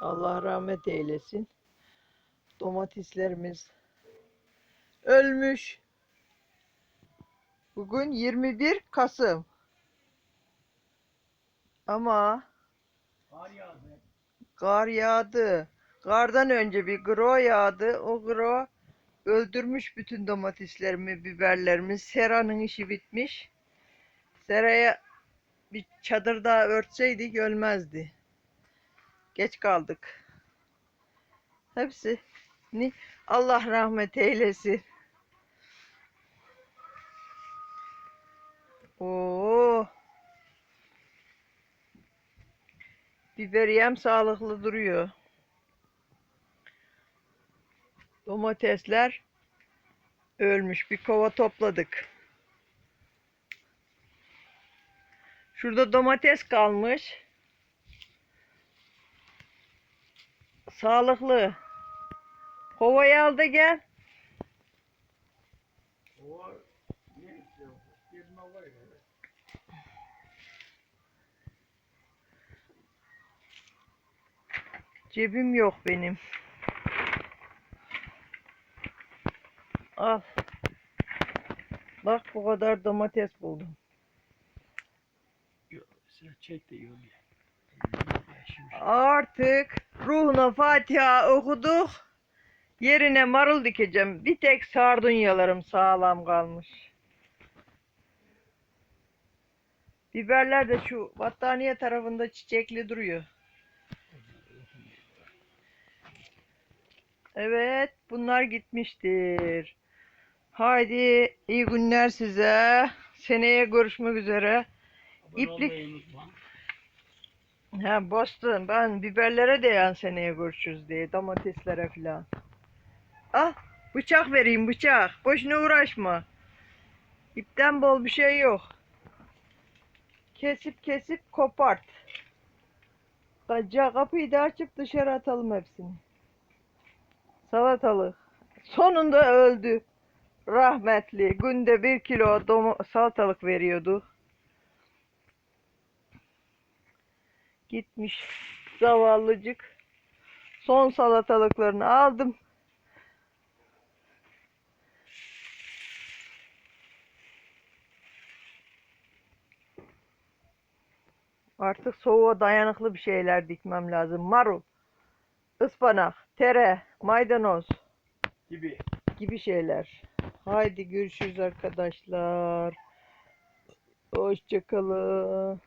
Allah rahmet eylesin. Domateslerimiz ölmüş. Bugün 21 Kasım. Ama Kar yağdı. kar yağdı. Kardan önce bir gro yağdı. O gro öldürmüş bütün domateslerimi, biberlerimi. Sera'nın işi bitmiş. Sera'ya bir çadır daha örtseydik ölmezdi. Geç kaldık. Hepsi ni Allah rahmet eylesin. Oo. Biberiyem sağlıklı duruyor. Domatesler ölmüş. Bir kova topladık. Şurada domates kalmış. Sağlıklı. Kovayı al da gel. Ne var ya. Cebim yok benim. Al. Bak bu kadar domates buldum. Yok, sen çek de ya. Artık ruhuna Fatiha okuduk. Yerine marul dikeceğim. Bir tek sardunyalarım sağlam kalmış. Biberler de şu battaniye tarafında çiçekli duruyor. Evet, bunlar gitmiştir. Haydi iyi günler size. Seneye görüşmek üzere. İplik-. Ha Boston ben biberlere de yan seneye görüşürüz diye domateslere filan. Ah bıçak vereyim bıçak. Boşuna uğraşma. İpten bol bir şey yok. Kesip kesip kopart. Kapıyı da açıp dışarı atalım hepsini. Salatalık. Sonunda öldü. Rahmetli. Günde bir kilo salatalık veriyordu. Gitmiş zavallıcık. Son salatalıklarını aldım. Artık soğuğa dayanıklı bir şeyler dikmem lazım. Marul, ıspanak, tere, maydanoz Gibi. gibi şeyler. Haydi görüşürüz arkadaşlar. Hoşçakalın.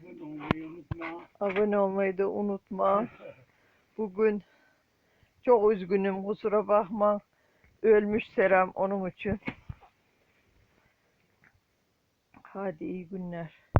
Abone olmayı unutma. Abone olmayı da unutma. Bugün çok üzgünüm kusura bakma. Ölmüş Serem onun için. Hadi iyi günler.